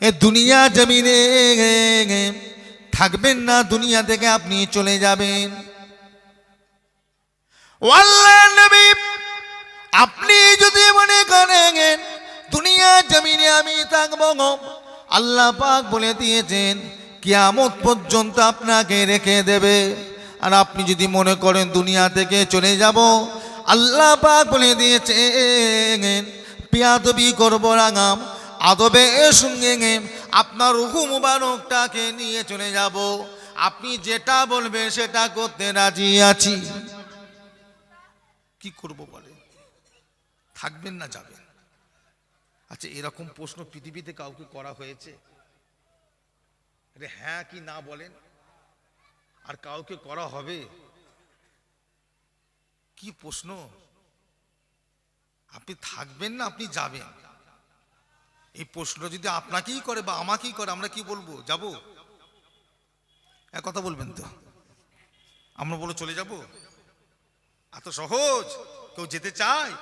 এ দুনিয়া জমিনে থাকবেন না, দুনিয়া থেকে আপনি চলে যাবেন। নবী, আপনি যদি মনে করেন, দুনিয়া জমিনে আমি থাকব আল্লাহ পাক বলে দিয়েছেন, কিয়ামত পর্যন্ত আপনাকে রেখে দেবে। আর আপনি যদি মনে করেন দুনিয়া থেকে চলে যাব, আল্লাহ পাক বলে দিয়েছেন, পিয়াদবি করব রাঙাম আদবে সঙ্গে আপনার রুহু মুবারকটাকে নিয়ে চলে যাব। আপনি যেটা বলবেন সেটা করতে রাজি আছি। কি করব বলে? থাকবেন না যাবেন? আচ্ছা এরকম প্রশ্ন পৃথিবীতে কাউকে করা হয়েছে? হ্যাঁ কি না বলেন? আর কাউকে করা হবে? কি প্রশ্ন? আপনি থাকবেন না, আপনি যাবেন। এই প্রশ্ন যদি আপনাকেই করে বা আমাকেই করে, আমরা কি বলব? যাব? এক কথা বলবেন তো। আমরা বলে চলে যাব? এত সহজ। কেউ যেতে চায়?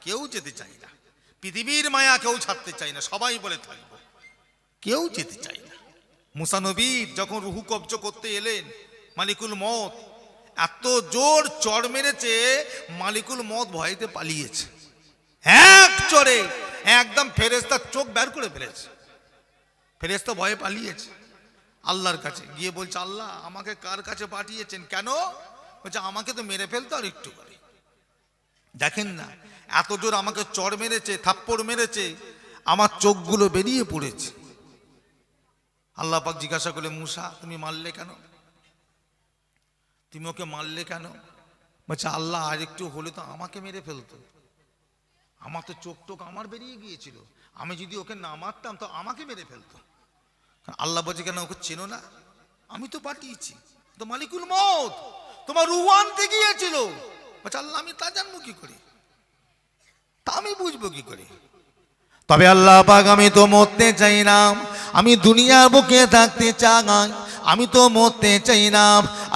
কেউ যেতে চায় না। পৃথিবীর মায়া কেউ ছাড়তে চায় না, সবাই বলে থাকব। কেউ যেতে চায় না। মুসানবীর যখন রুহু কবজ করতে এলেন, মালিকুল মত এত জোর চড় মেরেছে, মালিকুল মত ভয়তে পালিয়েছে। এক চড়ে একদম ফেরেস্তার চোখ বের করে ফেলেছে। ফেরেস্তা ভয়ে পালিয়েছে আল্লাহর কাছে। গিয়ে বলছে, আল্লাহ, আমাকে কার কাছে পাঠিয়েছেন? কেন? বলছে, আমাকে তো মেরে ফেলতো আর একটু করে। দেখেন না, এত জোর আমাকে চর মেরেছে, থাপ্পড় মেরেছে, আমার চোখগুলো বেরিয়ে পড়েছে। আল্লাহ পাক জিজ্ঞাসা করলে মুসা, তুমি মারলে কেন? তুমি ওকে মারলে কেন? বলছে, আল্লাহ আর একটু হলে তো আমাকে মেরে ফেলতো। আমার তো চোখ টোক আমার বেরিয়ে গিয়েছিল। আমি যদি ওকে না মারতাম, তো আমাকে মেরে ফেলতো। আল্লাহ বলছে, কেন ওকে চেনো না? আমি তো পাঠিয়েছি। তো মালিকুল মত তোমার রুহু আনতে গিয়েছিল। আল্লাহ, আমি তা জানব কি করে? তা আমি বুঝব কি করে? তবে আল্লাহ পাক, আমি তো মরতে চাই না আমি দুনিয়ার বুকে থাকতে চাই। আমি তো মরতে চাই না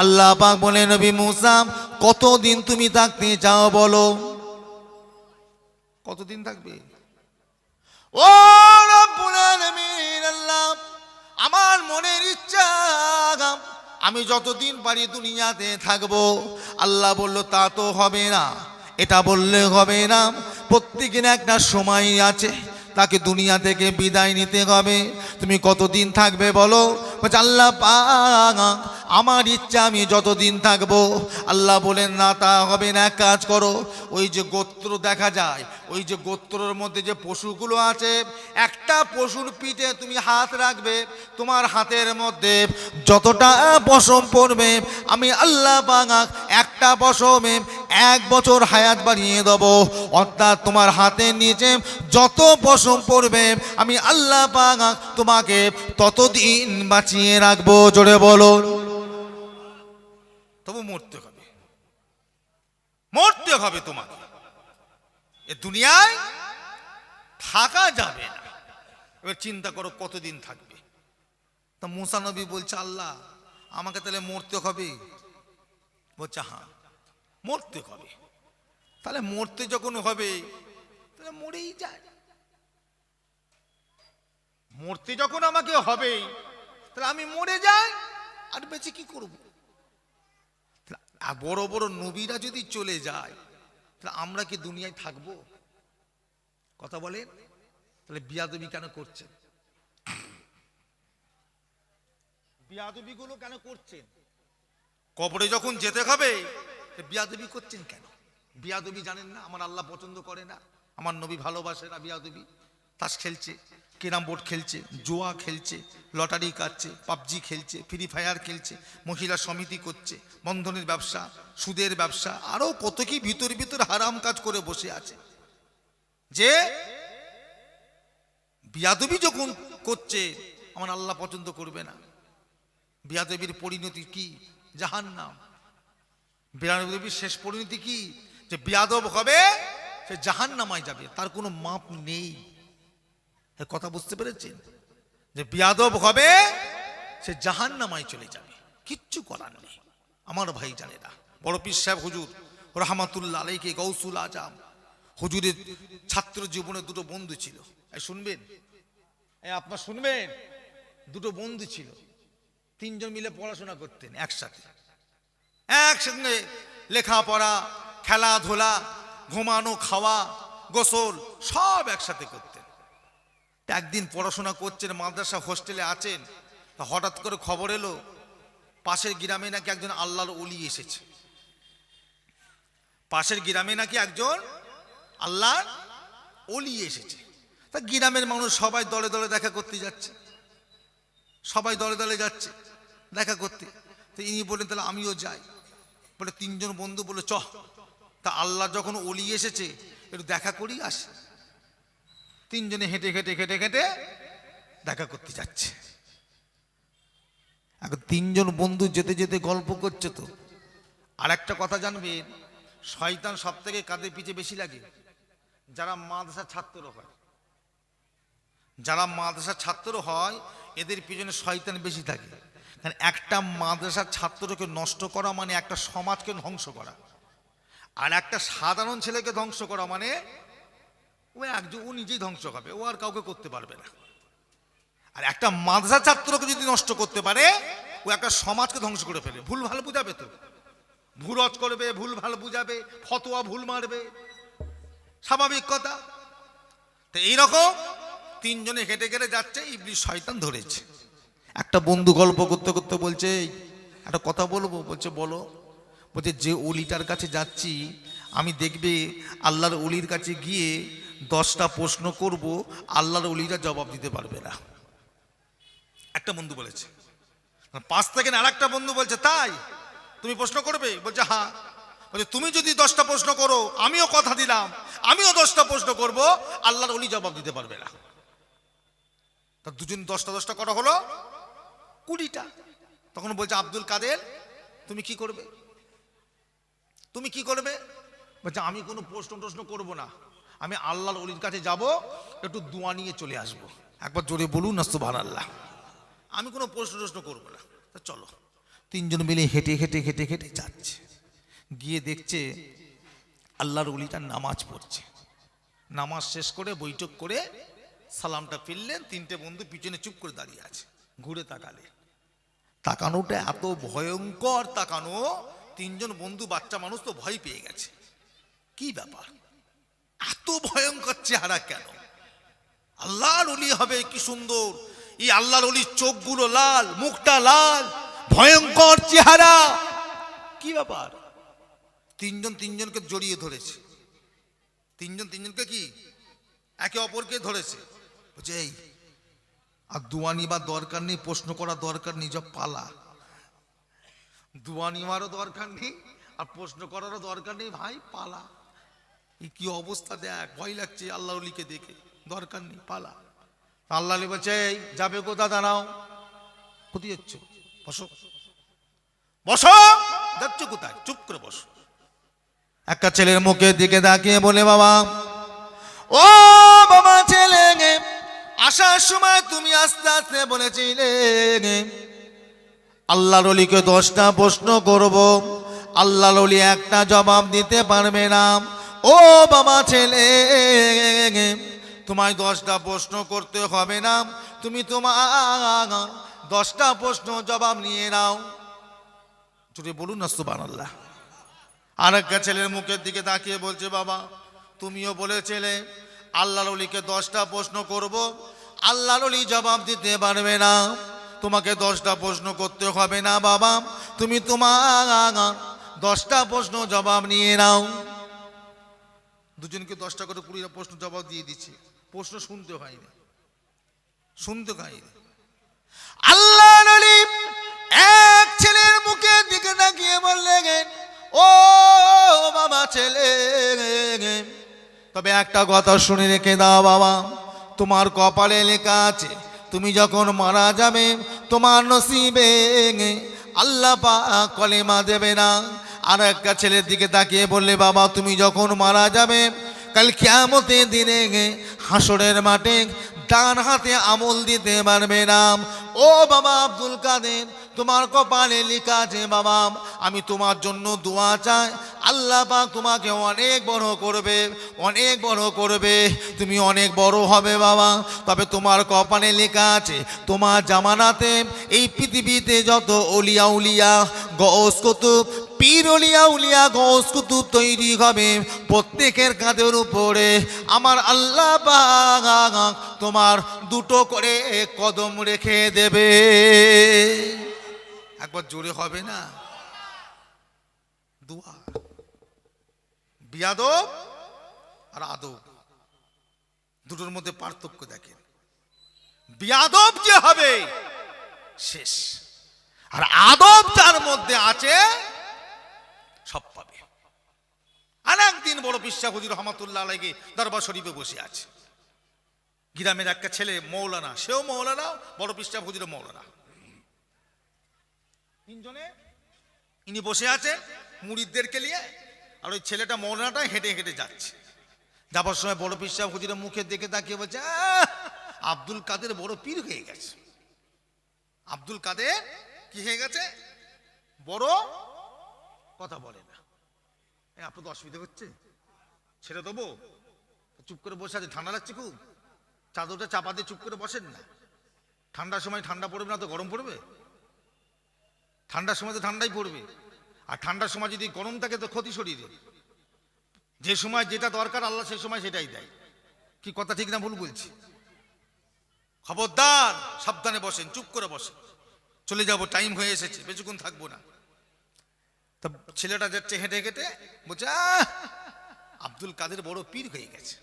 আল্লাহ পাক বলে, নবী মুসা, কতদিন তুমি থাকতে চাও বলো? কতদিন থাকবে? ও আল্লাহ, আমার মনের ইচ্ছা আমি যতদিন পারি দুনিয়াতে থাকব। আল্লাহ বলল, তা তো হবে না। এটা বললে হবে না। প্রত্যেকের একটা সময় আছে। তাকে দুনিয়া থেকে বিদায় নিতে হবে। তুমি কতদিন থাকবে বলো? আল্লাহ আমার ইচ্ছা আমি যতদিন থাকব। আল্লাহ বলেন, না, তা হবে না, এক কাজ করো। ওই যে গোত্র দেখা যায়, ওই যে গোত্রর মধ্যে যে পশুগুলো আছে, একটা পশুর পিঠে তুমি হাত রাখবে, তোমার হাতের মধ্যে যতটা পশম পড়বে, আমি আল্লাহ পাক একটা পশমে এক বছর হায়াত বাড়িয়ে দেবো। অর্থাৎ তোমার হাতের নিচে যত পশম পড়বে। আমি আল্লাহ পাক তোমাকে ততদিন বাঁচিয়ে রাখব, জোরে বলো। তবু মরতে হবে। মরতে হবে তোমাকে। এ দুনিয়ায় থাকা যাবে না। এবার চিন্তা করো কতদিন থাকবে। তা মুসা নবী বলছে, আল্লাহ, আমাকে তাহলে মরতে হবে? বলছে হ্যাঁ মরতে হবে। তাহলে মরতে যখন হবে, তাহলে মরেই যায়। মরতে যখন আমাকে হবে তাহলে আমি মরে যাই, আর বেঁচে কি করব? বড় বড় নবীরা যদি চলে যায়, তাহলে আমরা কি দুনিয়ায় থাকব? কথা বলেন? তাহলে বিয়াদবি কেন করছেন? বিয়াদবিগুলো কেন করছেন? কবরে যখন যেতে হবে বিয়াদবি করছেন কেন? বিয়াদবি জানেন না? আমার আল্লাহ পছন্দ করে না। আমার নবী ভালোবাসে না বিয়াদবি। তাস খেলছে, কেরাম বোর্ড খেলছে, জোয়া খেলছে, লটারি কাটছে, পাবজি খেলছে, ফ্রি ফায়ার খেলছে, মহিলা সমিতি করছে, বন্ধনের ব্যবসা, সুদের ব্যবসা আরও কত কি ভিতর ভিতর হারাম কাজ করে বসে আছে। যে বিয়াদবি যখন করছে, আমার আল্লাহ পছন্দ করবে না। বিয়াদবির পরিণতি কি? জাহান নাম বিয়াদবির শেষ পরিণতি কি? যে বিয়াদব হবে, সে জাহান নামায় যাবে, তার কোনো মাপ নেই। কথা বুঝতে পেরেছেন? যে বিয়াদব হবে, সে জাহান নামায় চলে যাবে। কিচ্ছু করার নেই। আমার ভাই জানে না বড় পীর সাহেব হুজুর, রহমাতুল্লাহ আলাইকে গৌসুল আজাম। হুজুরের ছাত্র জীবনে দুটো বন্ধু ছিল। এই শুনবেন? এই আপনার শুনবেন? দুটো বন্ধু ছিল। তিনজন মিলে পড়াশোনা করতেন একসাথে। একসঙ্গে লেখাপড়া, খেলাধুলা, ঘুমানো, খাওয়া, গোসল, সব একসাথে করতেন। একদিন পড়াশোনা করছেন, মাদ্রাসা হোস্টেলে আছেন, তা হঠাৎ করে খবর এলো, পাশের গ্রামে নাকি একজন আল্লাহর অলি এসেছে। পাশের গ্রামে নাকি একজন আল্লাহর অলি এসেছে। তা গ্রামের মানুষ সবাই দলে দলে দেখা করতে যাচ্ছে। সবাই দলে দলে যাচ্ছে, দেখা করতে। তো ইনি বললেন, তাহলে আমিও যাই। বলে তিনজন বন্ধু বলে চ তা আল্লাহ যখন অলি এসেছে, একটু দেখা করি আসে। তিনজনে হেঁটে হেঁটে হেঁটে হেঁটে দেখা করতে যাচ্ছে। এখন তিনজন বন্ধু যেতে যেতে গল্প করছে তো। আর একটা কথা জানবেন শয়তান সব থেকে কাদের পিছে বেশি লাগে। যারা মাদ্রাসার ছাত্র হয়। যারা মাদ্রাসার ছাত্র হয়, এদের পিছনে শয়তান বেশি থাকে। কারণ একটা মাদ্রাসার ছাত্রকে নষ্ট করা মানে একটা সমাজকে ধ্বংস করা। আর একটা সাধারণ ছেলেকে ধ্বংস করা মানে ও একজন, ও নিজেই ধ্বংস হবে, ও আর কাউকে করতে পারবে না। আর একটা মাদ্রাসা ছাত্রকে যদি নষ্ট করতে পারে, ও একটা সমাজকে ধ্বংস করে ফেলে ভুল ভালো বুঝাবে তো? ভুরজ করবে, ভুল ভালো বুঝাবে, ফতোয়া ভুল মারবে। স্বাভাবিক কথা? তো এইরকম তিনজনে হেঁটে হেঁটে যাচ্ছে ইবলি শয়তান ধরেছে। একটা বন্ধু গল্প করতে করতে বলছে একটা কথা বলব? বলছে, বলো। বলছে, যে অলিটার কাছে যাচ্ছি, আমি দেখবে আল্লাহর অলির কাছে গিয়ে দশটা প্রশ্ন করব, আল্লাহর অলিরা জবাব দিতে পারবে না। একটা বন্ধু বলেছে, পাঁচ থেকে আর একটা বন্ধু বলছে, তাই? তুমি প্রশ্ন করবে? বলছে হ্যাঁ। বলছে, তুমি যদি দশটা প্রশ্ন করো, আমিও কথা দিলাম, আমিও দশটা প্রশ্ন করব, আল্লাহর অলি জবাব দিতে পারবে না। তা দুজন দশটা দশটা করা হলো, কুড়িটা। তখন বলছে, আব্দুল কাদের, তুমি কি করবে? তুমি কি করবে? বলছে, আমি কোনো প্রশ্ন টশ্ন করব না। আমি আল্লাহর অলির কাছে যাব, একটু দোয়া নিয়ে চলে আসব। একবার জোরে বলুন না সুবহান আল্লাহ আমি কোনো প্রশ্ন প্রশ্ন করব না। তা চলো। তিনজন মিলে হেঁটে হেঁটে হেঁটে হেঁটে যাচ্ছে। গিয়ে দেখছে আল্লাহর অলিটা নামাজ পড়ছে। নামাজ শেষ করে বৈঠক করে সালামটা ফিরলেন। তিনটে বন্ধু পিছনে চুপ করে দাঁড়িয়ে আছে, ঘুরে তাকালে। তাকানোটা এত ভয়ঙ্কর তাকানো, তিনজন বন্ধু বাচ্চা মানুষ তো ভয় পেয়ে গেছে। কি ব্যাপার? এত ভয়ঙ্কর চেহারা কেন? আল্লাহর অলি হবে, কি সুন্দর। এই আল্লাহর অলির চোখগুলো লাল, মুখটা লাল, ভয়ঙ্কর চেহারা। কি ব্যাপার? তিনজন তিনজনকে জড়িয়ে ধরেছে। তিনজন তিনজনকে কি? একে অপরকে ধরেছে। বলছে, এই, আর দুয়ানি বা দরকার নেই, প্রশ্ন করা দরকার নেই, যা পালা। দুয়ানি মারও দরকার নেই, আর প্রশ্ন করারও দরকার নেই, ভাই, পালা। কি অবস্থা দেখ ভয় লাগছে আল্লাহ অলিকে দেখে দরকার নেই পালা। আল্লাহ আলী বলছে "এই, যাবে কোথা? দাঁড়াও। কোথায় যাচ্ছ বসো। বসো। যাচ্ছ কোথায়? চুপ করে বসো। একটা ছেলের মুখের দিকে তাকিয়ে বলে বাবা ও বাবা ছেলে আসার সময় তুমি আস্তে আস্তে বলেছিলে গে, আল্লাহর অলিকে দশটা প্রশ্ন করব। আল্লাহর অলি একটা জবাব দিতে পারবে না। ও বাবা ছেলে, তোমায় দশটা প্রশ্ন করতে হবে না। তুমি তোমার দশটা প্রশ্ন জবাব নিয়ে নাও। যদি বলুন না সুবান আল্লাহ আর একটা ছেলের মুখের দিকে তাকিয়ে বলছে, বাবা, তুমিও বলেছিলে আল্লাহ অলিকে দশটা প্রশ্ন করব। আল্লাহ অলি জবাব দিতে পারবে না। তোমাকে দশটা প্রশ্ন করতে হবে না, বাবা। তুমি তোমার দশটা প্রশ্ন জবাব নিয়ে নাও। দুজনকে দশটা করে কুড়িটা প্রশ্ন জবাব দিয়ে দিচ্ছে। প্রশ্ন শুনতে হয়নি। শুনতে হয়নি। আল্লাহ এক ছেলের মুখের দিকে তাকিয়ে বললেন, ও বাবা ছেলে, তবে একটা কথা শুনে রেখে দাও বাবা। তোমার কপালে লেখা আছে, তুমি যখন মারা যাবে, তোমার নসিবে আল্লাহ পাক কলেমা দেবে না। আর একটা ছেলের দিকে তাকিয়ে বললে, বাবা, তুমি যখন মারা যাবে, কাল কেমতে দিনে গে হাসরের মাঠে ডান হাতে আমল দিতে পারবে না। ও বাবা আব্দুল কাদের, তোমার কপালে লেখা আছে, বাবা, আমি তোমার জন্য দোয়া চাই। আল্লাহ পাক তোমাকে অনেক বড় করবে, অনেক বড় করবে। তুমি অনেক বড় হবে, বাবা। তবে তোমার কপালে লেখা আছে, তোমার জামানাতে এই পৃথিবীতে যত অলিয়া উলিয়া গস কুতুব পীর অলিয়া উলিয়া গস কুতুব তৈরি হবে। প্রত্যেকের কাঁধের উপরে আমার আল্লাহ তোমার দুটো করে কদম রেখে দেবে। একবার জোরে হবে না? বিয়াদব আর আদব। দুটোর মধ্যে পার্থক্য দেখেন। বিয়াদব যে হবে, শেষ। আর আদব যার মধ্যে আছে আর একদিন বড় বিশ্বাস হুজুর রহমাতুল্লাহ আলাইকে দরবার শরীফে বসে আছে। গ্রামের একটা ছেলে মৌলানা, সেও মৌলানা, বড় বিশ্বাস হুজুর মৌলানা। তিনজনে ইনি বসে আছে মুড়িদদেরকে নিয়ে, আর ওই ছেলেটা মৌলানাটা হেঁটে হেঁটে যাচ্ছে। যাবার সময় বড় পিসাব হুজুরের মুখে দেখে তাকিয়ে বলছে আব্দুল কাদের বড় পীর হয়ে গেছে। আব্দুল কাদের কি হয়ে গেছে? বড় কথা বলে তো অসুবিধা হচ্ছে? ছেড়ে দেবো? চুপ করে বসে আছে, ঠান্ডা লাগছে খুব। চাদরটা চাপা দিয়ে চুপ করে বসেন না। ঠান্ডার সময় ঠান্ডা পড়বে না তো গরম পড়বে? ঠান্ডার সময় তো ঠান্ডাই পড়বে। আর ঠান্ডার সময় যদি গরম থাকে তো ক্ষতি শরীরে। যে সময় যেটা দরকার আল্লাহ সেই সময় সেটাই দেয়। কি কথা ঠিক না ভুল বলছি? খবরদার, সাবধানে বসেন, চুপ করে বসেন। চলে যাব টাইম হয়ে এসেছে, বেশিক্ষণ থাকব না। তা ছেলেটা যাচ্ছে হেঁটে হেঁটে বলছে আব্দুল কাদের বড় পীর হয়ে গেছে।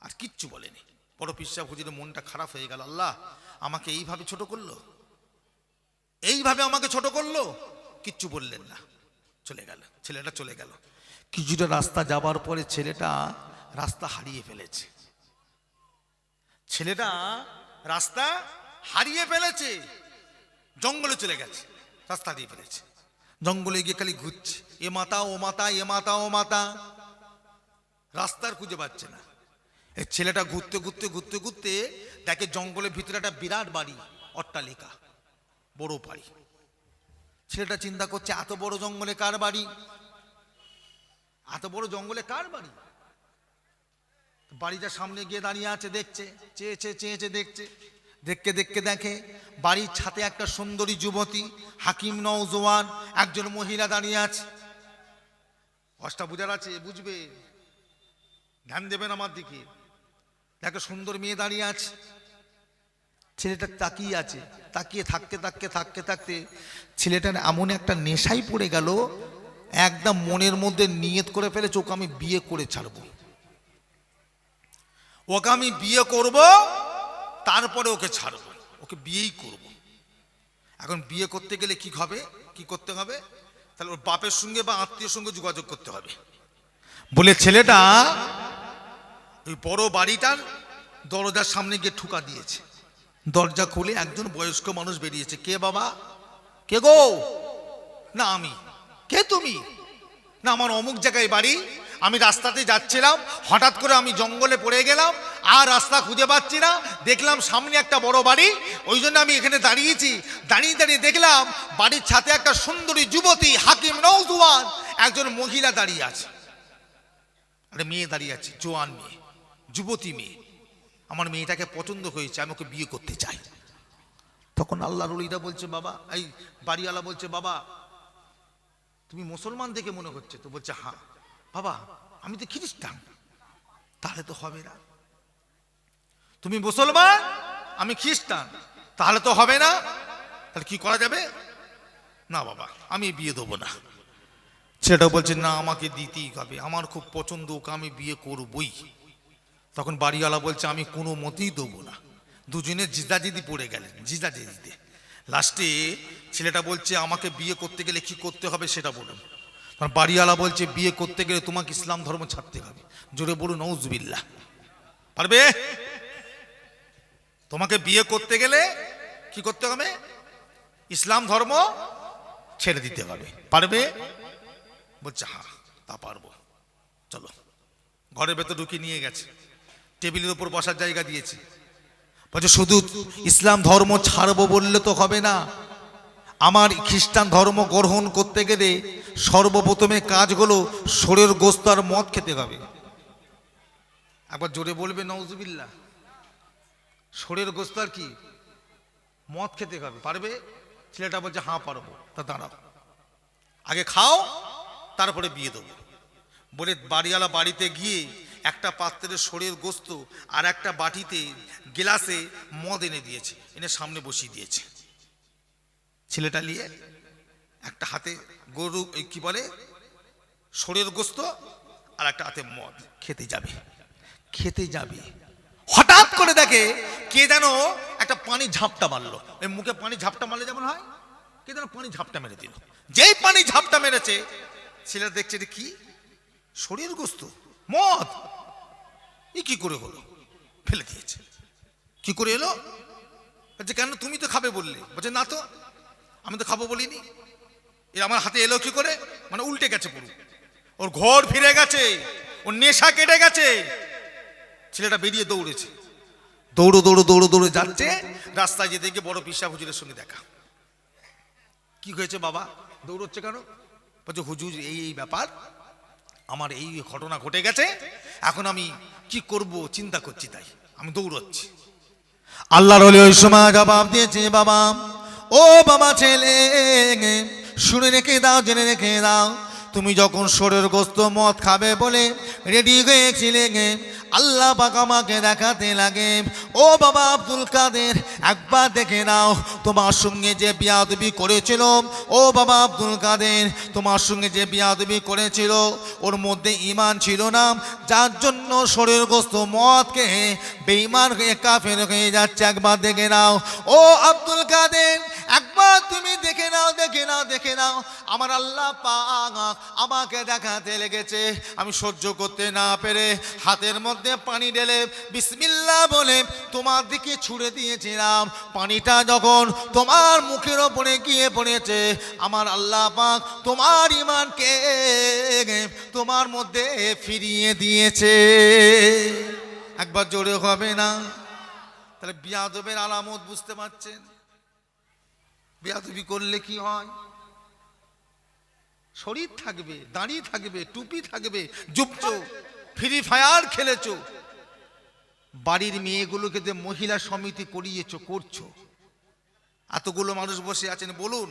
আর কিচ্ছু বলেনি। বড় পীর সাহেব মনটা খারাপ হয়ে গেল, আল্লাহ, আমাকে এইভাবে ছোট করল? এইভাবে আমাকে ছোট করল? কিচ্ছু বললেন না। চলে গেল, ছেলেটা চলে গেল। কিছুটা রাস্তা যাবার পরে ছেলেটা রাস্তা হারিয়ে ফেলেছে। ছেলেটা রাস্তা হারিয়ে ফেলেছে। জঙ্গলে চলে গেছে, রাস্তা হারিয়ে ফেলেছে। জঙ্গলে গিয়ে খালি ঘুরছে। এ মাতা, ও মাতা, এ মাতা, ও মাতা। রাস্তার খুঁজে পাচ্ছে না। এই ছেলেটা ঘুরতে ঘুরতে ঘুরতে ঘুরতে দেখে জঙ্গলের ভিতরে একটা বিরাট বাড়ি, অট্টালিকা, বড় বাড়ি। ছেলেটা চিন্তা করছে, এত বড় জঙ্গলে কার বাড়ি? এত বড় জঙ্গলে কার বাড়ি? বাড়িটা সামনে গিয়ে দাঁড়িয়ে আছে, দেখছে, চেয়েছে চেয়েছে, দেখছে। দেখতে দেখতে দেখে। বাড়ির ছাতে একটা সুন্দরী যুবতী, হাকিম নওজোয়ান একজন মহিলা দাঁড়িয়ে আছে। অষ্টা বুঝার আছে, বুঝবে। ধ্যান দেবেন আমার দিকে। একটা সুন্দর মেয়ে দাঁড়িয়ে আছে। ছেলেটা তাকিয়ে আছে। তাকিয়ে থাকতে থাকতে থাকতে থাকতে ছেলেটার এমন একটা নেশাই পড়ে গেল, একদম মনের মধ্যে নিয়ত করে ফেলেছে, ওকে আমি বিয়ে করে ছাড়বো। ওকে আমি বিয়ে করব তারপরে ওকে ছাড়বো। ওকে বিয়েই করব। এখন বিয়ে করতে গেলে কি হবে? কি করতে হবে? তাহলে ওর বাপের সঙ্গে বা আত্মীয় সঙ্গে যোগাযোগ করতে হবে। বলে, ছেলেটা, ওই বড় বাড়িটার দরজার সামনে গিয়ে ঠুকা দিয়েছে। দরজা খুলে একজন বয়স্ক মানুষ বেরিয়েছে। কে বাবা? কে গো? না আমি। কে তুমি? না আমার অমুক জায়গায় বাড়ি? আমি রাস্তাতে যাচ্ছিলাম, হঠাৎ করে আমি জঙ্গলে পড়ে গেলাম, আর রাস্তা খুঁজে পাচ্ছি না, দেখলাম সামনে একটা বড় বাড়ি, ওই জন্য আমি এখানে দাঁড়িয়েছি। দাঁড়িয়ে দাঁড়িয়ে দেখলাম বাড়ির ছাতে একটা সুন্দরী যুবতী, হাকিম নৌজুয়ান একজন মহিলা দাঁড়িয়ে আছে। একটা মেয়ে দাঁড়িয়ে আছে, জোয়ান মেয়ে, যুবতী মেয়ে। আমার মেয়েটাকে পছন্দ হয়েছে, আমি ওকে বিয়ে করতে চাই। তখন আল্লাহ রলিটা বলছে, বাবা, এই বাড়িওয়ালা বলছে, বাবা, তুমি মুসলমান দেখে মনে হচ্ছে? তো বলছে হ্যাঁ। বাবা, আমি তো খ্রিস্টান। তাহলে তো হবে না। তুমি মুসলমান, আমি খ্রিস্টান। তাহলে তো হবে না। তাহলে কি করা যাবে? না বাবা, আমি বিয়ে দেবো না। ছেলেটা বলছে, না, আমাকে দিতেই হবে। আমার খুব পছন্দ, ওকে আমি বিয়ে করবই। তখন বাড়িওয়ালা বলছে, আমি কোনো মতেই দেবো না। দুজনে জিদাজিদি পড়ে গেলেন জিদাজিদিতে লাস্টে ছেলেটা বলছে, আমাকে বিয়ে করতে গেলে কি করতে হবে সেটা বলুন। তখন বাড়িওয়ালা বলছে, বিয়ে করতে গেলে তোমাকে ইসলাম ধর্ম ছাড়তে হবে। জোরে বলুন নৌজবিল্লা পারবে? তোমাকে বিয়ে করতে গেলে কি করতে হবে? ইসলাম ধর্ম ছেড়ে দিতে হবে। পারবে? বলছে হ্যাঁ তা পারব। চলো। ঘরের ভেতর ঢুকিয়ে নিয়ে গেছে। টেবিলের উপর বসার জায়গা দিয়েছে। বলছে, শুধু ইসলাম ধর্ম ছাড়বো বললে তো হবে না। আমার খ্রিস্টান ধর্ম গ্রহণ করতে গেলে সর্বপ্রথমে কাজ হলো শরীর গোস্ত আর মদ খেতে হবে। একবার জোরে বলবে নওজুবিল্লা শরীর গোস্ত আর কি? মদ খেতে হবে। পারবে? ছেলেটা বলছে হাঁ পারব। তা দাঁড়াও। আগে খাও, তারপরে বিয়ে দেবো। বলে বাড়িওয়ালা বাড়িতে গিয়ে একটা পাত্রের শরীর গোস্ত আর একটা বাটিতে গেলাসে মদ এনে দিয়েছে। এনে সামনে বসিয়ে দিয়েছে। ছেলেটা নিয়ে একটা হাতে গরু কি বলে শরীর গোস্ত আর একটা হাতে মদ। খেতে যাবে খেতে যাবে। হঠাৎ করে দেখে কে যেন একটা পানি ঝাপটা মারলো। এই মুখে পানি ঝাপটা মারলে যেমন হয়, কে যেন পানি ঝাপটা মেরে দিল। যেই পানি ঝাপটা মেরেছে, ছেলেটা দেখছে কি? শরীর গোস্ত, মদ। ই কি করে হলো? ফেলে দিয়েছে। কি করে এলো? বলছে, কেন তুমি তো খাবে বললে? বলছে, না তো আমি তো খাব বলিনি। এ আমার হাতে এলো কি করে? মানে উল্টে গেছে পুরো। ওর ঘর ফিরে গেছে, ওর নেশা কেটে গেছে। ছেলেটা বেরিয়ে দৌড়েছে। দৌড়ো দৌড়ো দৌড়ো, দৌড়ে যাচ্ছে। রাস্তায় যেতে গিয়ে বড় পিসা হুজুরের সঙ্গে দেখা। কি হয়েছে বাবা? দৌড়চ্ছে কেন? বলছে, হুজুর, এই এই ব্যাপার। আমার এই ঘটনা ঘটে গেছে। এখন আমি কি করব? চিন্তা করছি তাই। আমি দৌড়চ্ছি। আল্লাহর ওই সময় জবাব দিয়েছে, বাবা ও বাবা ছেলে, শুনে রেখে দাও, জেনে রেখে দাও। তুমি যখন শরীর গোস্ত মদ খাবে বলে রেডি হয়েছিলে আল্লাহ পাক আমাকে দেখাতে লাগে। ও বাবা আব্দুল কাদের, একবার দেখে নাও, তোমার সঙ্গে যে বিয়াদবি করেছিল। ও বাবা আব্দুল কাদের, তোমার সঙ্গে যে বিয়াদবি করেছিল, ওর মধ্যে ইমান ছিল না। যার জন্য শরীর গোস্ত মদ খেয়ে বেইমান কাফের হয়ে যাচ্ছে। একবার দেখে নাও। ও আব্দুল কাদের, একবার তুমি দেখে নাও দেখে নাও দেখে নাও। আমার আল্লাহ পাক আমাকে দেখাতে লেগেছে। আমি সহ্য করতে না পেরে হাতের মধ্যে পানি ঢেলে বিসমিল্লাহ বলে তোমার দিকে ছুড়ে দিয়েছিলাম। পানিটা যখন তোমার মুখের ওপরে গিয়ে পড়েছে, আমার আল্লাহ পাক তোমার ইমানকে তোমার মধ্যে ফিরিয়ে দিয়েছে। একবার জোরে হবে না? তাহলে বিয়াদবের আলামত বুঝতে পারছেন? বিয়াদবি করলে কি হয়? শরীর থাকবে দাঁড়িয়ে থাকবে, টুপি থাকবে জুপছো ফ্রি ফায়ার খেলেছো। বাড়ির মেয়েগুলোকে যে মহিলা সমিতি করিয়েছো, করছ। এতগুলো মানুষ বসে আছেন, বলুন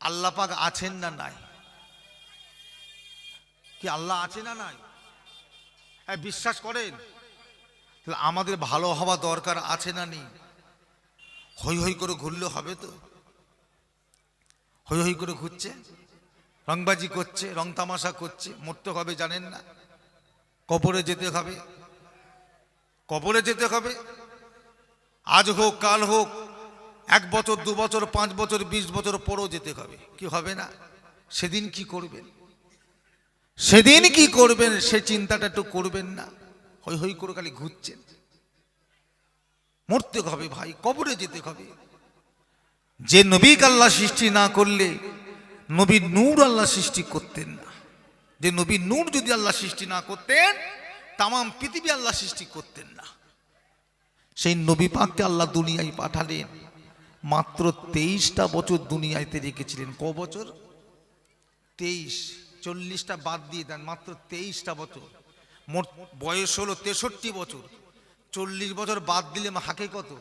আল্লাহ পাক আছেন না নাই? কি আল্লাহ আছে না নাই? হ্যাঁ বিশ্বাস করেন। আমাদের ভালো হওয়া দরকার আছে না নেই? হই হই করে ঘুরলে হবে তো? হই হই করে ঘুরছে? রংবাজি করছে, রং তামাশা করছে মরতে হবে জানেন না? কবরে যেতে হবে। কবরে যেতে হবে। আজ হোক, কাল হোক, এক বছর, দু বছর, পাঁচ বছর, বিশ বছর পরও যেতে হবে। কি হবে না? সেদিন কি করবেন? সেদিন কি করবেন? সে চিন্তাটা একটু করবেন না। হই হই করে খালি ঘুরছেন। মরতে হবে ভাই, কবরে যেতে হবে। যে নবীক আল্লাহ সৃষ্টি না করলে নবী নূর আল্লাহ সৃষ্টি করতেন না। যে নবী নূর যদি আল্লাহ সৃষ্টি না করতেন, তামাম পৃথিবী আল্লাহ সৃষ্টি করতেন না। সেই নবী পাককে আল্লাহ দুনিয়ায় পাঠালেন। মাত্র তেইশটা বছর দুনিয়াতে রেখেছিলেন। ক বছর? তেইশ, চল্লিশটা বাদ দিয়ে দেন, মাত্র তেইশটা বছর। মোট বয়স হলো তেষট্টি বছর। চল্লিশ বছর বাদ দিলে হাকে কত?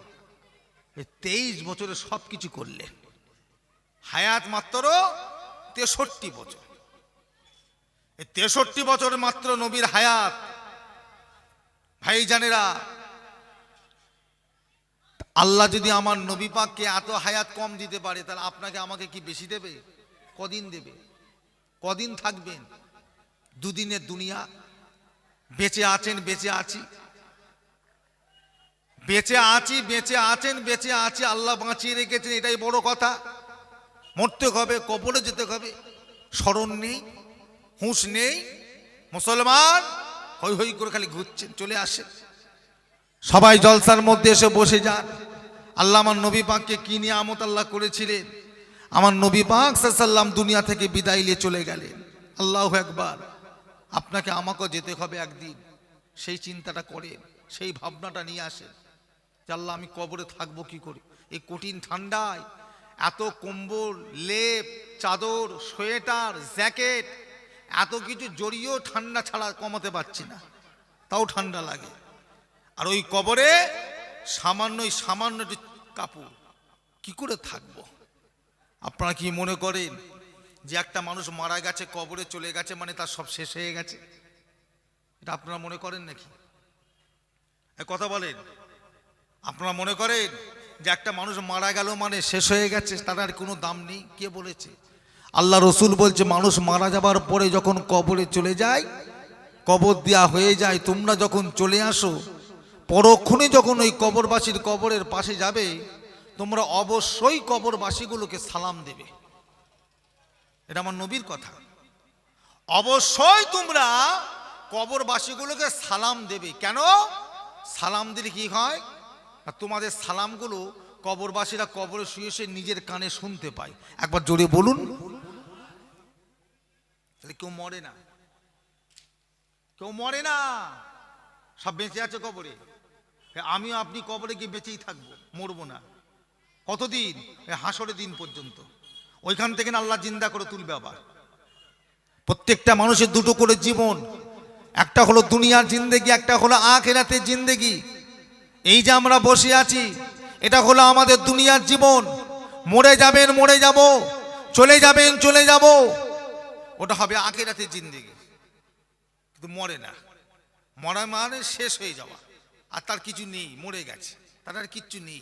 তেইশ বছরে সব কিছু করলেন। হায়াত মাত্র তেষট্টি বছর। তেষট্টি বছর মাত্র নবীর হায়াত। ভাইজানেরা, আল্লাহ যদি আমার নবী পাককে এত হায়াত কম দিতে পারে, তাহলে আপনাকে আমাকে কি বেশি দেবে? কদিন দেবে? কদিন থাকবেন? দুদিনের দুনিয়া? বেঁচে আছেন, বেঁচে আছি। বেঁচে আছি, বেঁচে আছেন, বেঁচে আছি, আল্লাহ বাঁচিয়ে রেখেছেন, এটাই বড় কথা। মরতে হবে, কবরে যেতে হবে, স্মরণ নেই। হুঁশ নেই, মুসলমান, হই হই করে খালি ঘুরছেন চলে আসে। সবাই জলসার মধ্যে এসে বসে যান। আল্লাহ আমার নবী পাককে কি নিয়ে আমত আল্লাহ করেছিলেন? আমার নবী পাক সাল্লাম দুনিয়া থেকে বিদায় নিয়ে চলে গেলেন। আল্লাহ একবার আপনাকে আমাকেও যেতে হবে একদিন। সেই চিন্তাটা করেন, সেই ভাবনাটা নিয়ে আসেন। যে আল্লাহ, আমি কবরে থাকব কি করে? এই কঠিন ঠান্ডায়, এত কম্বল, লেপ, চাদর, সোয়েটার, জ্যাকেট এত কিছু জড়িয়েও ঠান্ডা ছাড়া কমাতে পারছি না। তাও ঠান্ডা লাগে। আর ওই কবরে সামান্য, ওই সামান্য কাপড়। কি করে থাকব? আপনারা কি মনে করেন যে একটা মানুষ মারা গেছে, কবরে চলে গেছে মানে তার সব শেষ হয়ে গেছে? এটা আপনারা মনে করেন নাকি? কথা বলেন। আপনারা মনে করেন যে একটা মানুষ মারা গেল মানে শেষ হয়ে গেছে, তার আর কোনো দাম নেই? কে বলেছে? আল্লাহ রসুল বলছে, মানুষ মারা যাবার পরে যখন কবরে চলে যায়, কবর দেওয়া হয়ে যায়, তোমরা যখন চলে আসো, পরক্ষণে যখন ওই কবরবাসীর কবরের পাশে যাবে, তোমরা অবশ্যই কবরবাসীগুলোকে সালাম দেবে। এটা আমার নবীর কথা। অবশ্যই তোমরা কবরবাসীগুলোকে সালাম দেবে। কেন? সালাম দিলে কি হয়? আর তোমাদের সালামগুলো কবরবাসীরা কবরে শুয়ে শুয়ে নিজের কানে শুনতে পায়। একবার জোরে বলুন। তাহলে কেউ মরে না। কেউ মরে না। সব বেঁচে আছে কবরে। আমিও আপনি কবরে গিয়ে বেঁচেই থাকব, মরবো না। কতদিন? এই হাসরের দিন পর্যন্ত। ওইখান থেকে না আল্লাহ জিন্দা করে তুলবে আবার। প্রত্যেকটা মানুষের দুটো করে জীবন। একটা হলো দুনিয়ার জিন্দেগি, একটা হলো আখেরাতের জিন্দেগি। এই যে আমরা বসে আছি, এটা হলো আমাদের দুনিয়ার জীবন। মরে যাবেন, মরে যাব। চলে যাবেন, চলে যাব। ওটা হবে আখেরাতের জিন্দেগি। কিন্তু মরে না। মরা মানে শেষ হয়ে যাওয়া। আর তার কিছু নেই, মরে গেছে। তার আর কিচ্ছু নেই।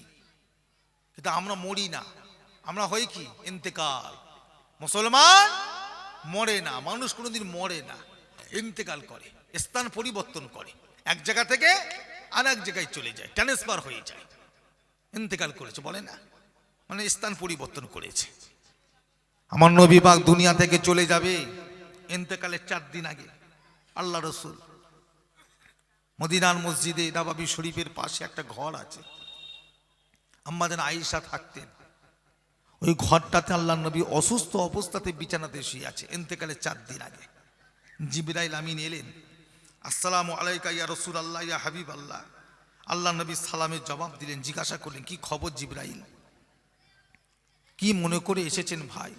কিন্তু আমরা মরি না। আমরা হই কি? ইন্তেকাল। মুসলমান মরে না। মানুষ কোনোদিন মরে না। ইন্তেকাল করে, স্থান পরিবর্তন করে। এক জায়গা থেকে আর এক জায়গায় চলে যায় ট্রান্সফার হয়ে যায়। ইন্তেকাল করেছে, বলে না? মানে স্থান পরিবর্তন করেছে। আমার নবী পাক দুনিয়া থেকে চলে যাবে ইন্তেকালের চার দিন আগে। আল্লাহ রসুল। মদিনার মসজিদে নবাবী শরীফের পাশে একটা ঘর আছে। আম্মাদের আয়েশা থাকতেন। ওই ঘরটাতে আল্লাহ নবী অসুস্থ অবস্থাতে বিছানাতে শুয়ে আছে এন্তেকালের চার দিন আগে। জিবরাইল আমিন এলেন, আসসালাম আলাইকা ইয়া রসুল আল্লাহ ইয়া হাবিব আল্লাহ আল্লাহ নবী সালামের জবাব দিলেন, জিজ্ঞাসা করলেন, কি খবর জিবরাইল? কি মনে করে এসেছেন ভাই?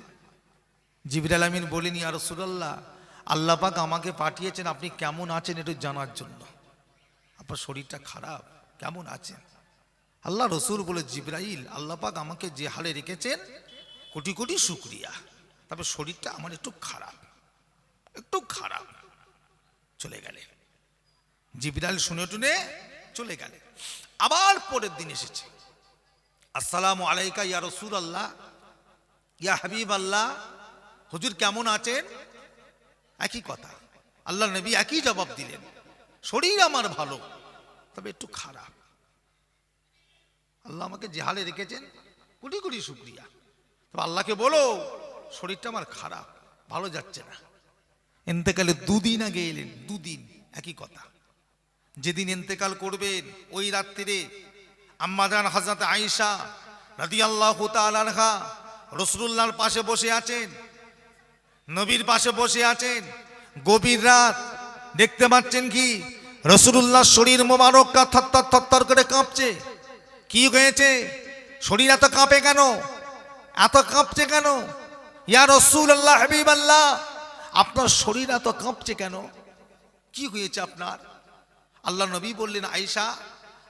জিবরাইল আমিন বলেন, ইয়া রসুলাল্লাহ, আল্লাহ পাক আমাকে পাঠিয়েছেন, আপনি কেমন আছেন একটু জানার জন্য? আপনার শরীরটা খারাপ, কেমন আছেন? আল্লাহ রসুল বলে, জিব্রাইল, আল্লাহ পাক আমাকে যে হালে রেখেছেন, কোটি কোটি শুক্রিয়া। তবে শরীরটা আমার একটু খারাপ একটু খারাপ। চলে গেলে। জিব্রাইল শুনে টুনে চলে গেলে। আবার পরের দিন এসেছে। আসসালামু আলাইকা, ইয়া রসুল আল্লাহ ইয়া হাবিব আল্লাহ হুজুর কেমন আছেন? একই কথা। আল্লাহ নবী একই জবাব দিলেন। শরীর আমার ভালো, তবে একটু খারাপ। আল্লাহ আমাকে যে হালে রেখেছেন, কোটি কোটি শুক্রিয়া। তবে আল্লাহকে বলো, শরীরটা আমার খারাপ, ভালো যাচ্ছে না। এতেকালে দুদিন আগে এলেন, দুদিন, একই কথা। যেদিন এতেকাল করবেন, ওই রাত্রিরে আম্মাজান হাজরত আয়েশা রাদি আল্লাহ তালানহা রসুল্লাহর পাশে বসে আছেন। নবীর পাশে বসে আছেন। গভীর রাত। দেখতে পাচ্ছেন কি? রসুল্লাহ শরীর মোবারকটা থরথর থরথর করে কাঁপছে। কি হয়েছে? শরীর এত কাঁপে কেন? এত কাঁপছে কেন? ইয়া রসুল আল্লাহ হাবিব আল্লাহ আপনার শরীর এত কাঁপছে কেন? কি হয়েছে আপনার? আল্লাহ নবী বললেন, আয়েশা,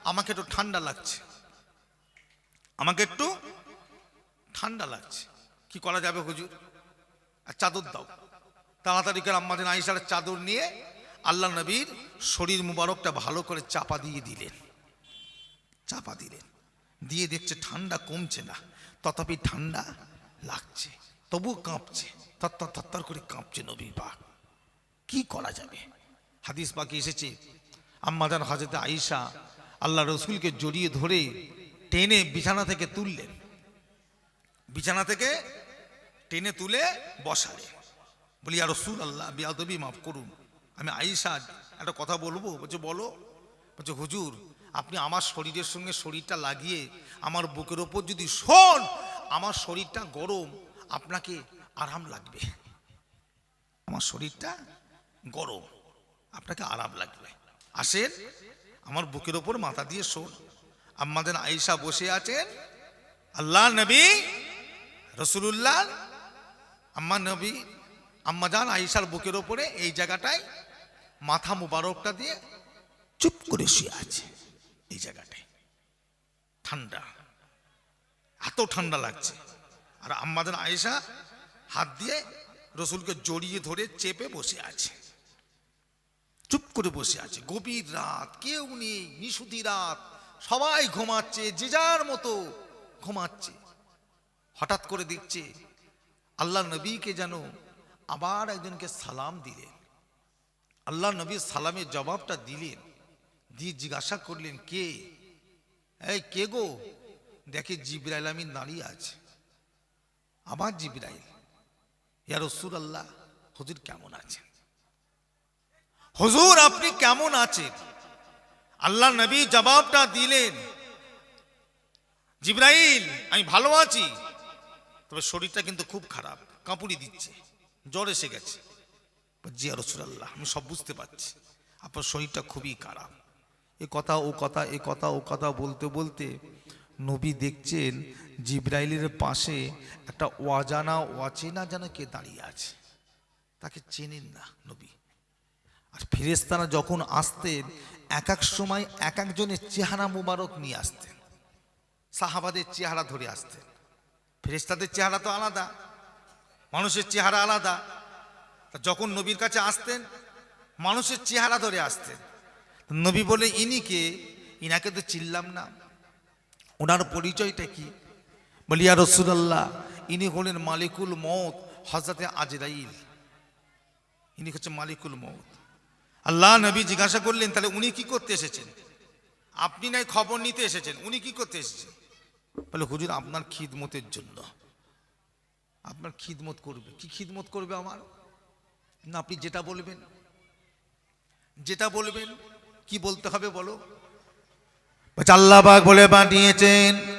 আমাকে একটু ঠান্ডা লাগছে। আমাকে একটু ঠান্ডা লাগছে। কি করা যাবে হুজুর? আর চাদর দাও। তাড়াতাড়ি করে আমাদের আয়েশার চাদর নিয়ে আল্লাহ নবীর শরীর মুবারকটা ভালো করে চাপা দিয়ে দিলেন। চাপা দিলেন। দিয়ে দেখছে ঠান্ডা কমছে না। তথাপি ঠান্ডা লাগছে তবু কাঁপছে। থরথর থরথর করে কাঁপছে নবী পাক। কি করা যাবে? হাদিস পাকে এসেছে আম্মাদান হাজরতে আয়েশা আল্লাহ রসুলকে জড়িয়ে ধরে টেনে বিছানা থেকে তুললেন। বিছানা থেকে টেনে তুলে বসালে। বলি আর রসুল আল্লাহ বিয়াদবি মাফ করুন। আমি আয়েশা, একটা কথা বলব? বলছে, বলো। বলছে, হুজুর, আপনি আমার শরীরের সঙ্গে শরীরটা লাগিয়ে আমার বুকের ওপর যদি শোন, আমার শরীরটা গরম, আপনাকে আরাম লাগবে। আমার শরীরটা গরম, আপনাকে আরাম লাগবে। আসেন, আমার বুকের ওপর মাথা দিয়ে শোন। আমাদের আয়েশা বসে আছেন। আল্লাহ নবী রসুল্লাহ আম্মা নবী, আম্মা জান আইসার বুকের ওপরে এই জায়গাটায় মাথা মুবারকটা দিয়ে চুপ করে শুয়ে আছে এই জায়গাটায়। ঠান্ডা, এত ঠান্ডা লাগছে। আর আম্মাদের আয়েশা হাত দিয়ে রসুলকে জড়িয়ে ধরে চেপে বসে আছে। চুপ করে বসে আছে। গভীর রাত, কেউ নেই, নিশুতি রাত। সবাই ঘুমাচ্ছে, যে যার মতো ঘুমাচ্ছে। হঠাৎ করে দেখছে আল্লাহ নবীকে যেন আবার একজনকে সালাম দিলেন। আল্লাহ নবী সালামের জবাবটা দিলেন, দিয়ে জিজ্ঞাসা করলেন, কে? এই, কে গো? দেখে জিব্রাইল আমি দাঁড়িয়ে আছে। আবার জিব্রাইল, ইয়া রসুর আল্লাহ হুজুর কেমন আছেন? হুজুর, আপনি কেমন আছেন? আল্লাহ নবী জবাবটা দিলেন, জিব্রাইল, আমি ভালো আছি। তবে শরীরটা কিন্তু খুব খারাপ, কাঁপুনি দিচ্ছে, জ্বর এসে গেছে। জি রসুল্লাহ আমি সব বুঝতে পারছি। আপনার শরীরটা খুবই খারাপ। এ কথা, ও কথা, এ কথা, ও কথা বলতে বলতে নবী দেখছেন জিব্রাইলের পাশে একটা অজানা, অচেনা যেন কে দাঁড়িয়ে আছে। তাকে চেনেন না নবী। আর ফেরেস্তারা যখন আসতেন, এক এক সময় এক একজনের চেহারা মুবারক নিয়ে আসতেন। সাহাবাদের চেহারা ধরে আসতেন। ফেরেস্তাদের চেহারা তো আলাদা, মানুষের চেহারা আলাদা। তা যখন নবীর কাছে আসতেন, মানুষের চেহারা ধরে আসতেন। নবী বলে ইনিকে ইনাকে তো চিনলাম না। ওনার পরিচয়টা কি? বলি আর রসুলাল্লাহ, ইনি হলেন মালিকুল মত হজরতে আজরাইল। ইনি হচ্ছে মালিকুল মত আল্লাহ নবী জিজ্ঞাসা করলেন, তাহলে উনি কি করতে এসেছেন? আপনি নাই, খবর নিতে এসেছেন। উনি কি করতে এসেছেন? বলে, হুজুর, আপনার খিদমতের জন্য। আপনার খিদমত করবে। কি খিদমত করবে আমার? না, আপনি যেটা বলবেন যেটা বলবেন, কি বলতে হবে বলো? আল্লাহবাগ আল্লাহ বলে পাঠিয়েছেন